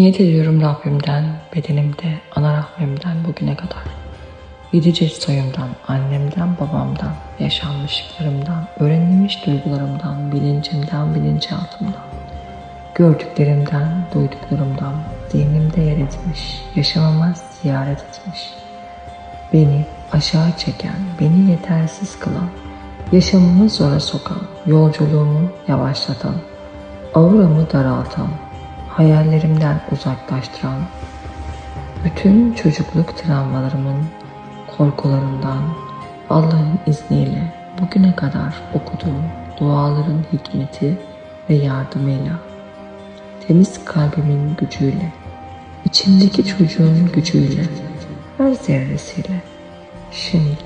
Niyet ediyorum Rabbimden, bedenimde, ana rahmimden bugüne kadar. Yedi soyumdan, annemden, babamdan, yaşanmışlıklarımdan, öğrenilmiş duygularımdan, bilincimden, bilinçaltımdan, gördüklerimden, duyduklarımdan, zihnimde yer etmiş, yaşamama ziyaret etmiş. Beni aşağı çeken, beni yetersiz kılan, yaşamımı zora sokan, yolculuğumu yavaşlatan, auramı daraltan, hayallerimden uzaklaştıran, bütün çocukluk travmalarımın korkularından Allah'ın izniyle bugüne kadar okuduğum duaların hikmeti ve yardımıyla, temiz kalbimin gücüyle, içimdeki çocuğun gücüyle, her zerresiyle, şimdi,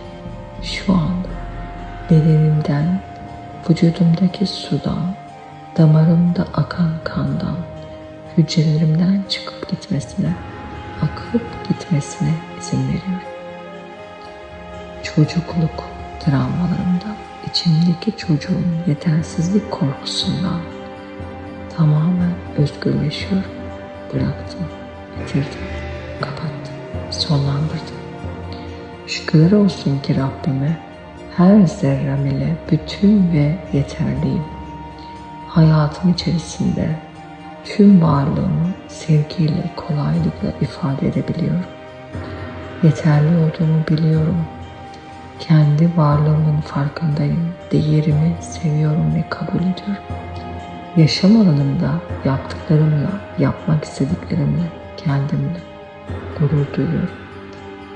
şu anda bedenimden, vücudumdaki sudan, damarımda akan kandan, hücrelerimden çıkıp gitmesine, akıp gitmesine izin veriyorum. Çocukluk travmalarımdan, içimdeki çocuğun yetersizlik korkusundan tamamen özgürleşiyorum. Bıraktım, bitirdim, kapattım, sonlandırdım. Şükürler olsun ki Rabbime her zerrem ile bütün ve yeterliyim. Hayatım içerisinde tüm varlığımı sevgiyle, kolaylıkla ifade edebiliyorum. Yeterli olduğumu biliyorum. Kendi varlığımın farkındayım. Değerimi seviyorum ve kabul ediyorum. Yaşam alanımda yaptıklarımla, yapmak istediklerimle, kendimle gurur duyuyorum.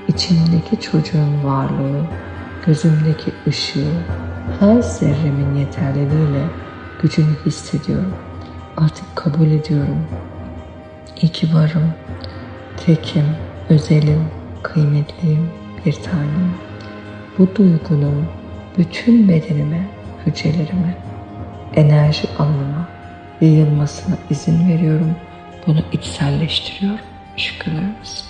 İçimdeki çocuğun varlığı, gözümdeki ışığı, her zerremin yeterliliğiyle gücünü hissediyorum. Artık kabul ediyorum. İyi ki varım, tekim, özelim, kıymetliyim, bir tanem. Bu duygunun bütün bedenime, hücrelerime, enerji alanıma yayılmasına izin veriyorum. Bunu içselleştiriyorum. Şükürler olsun.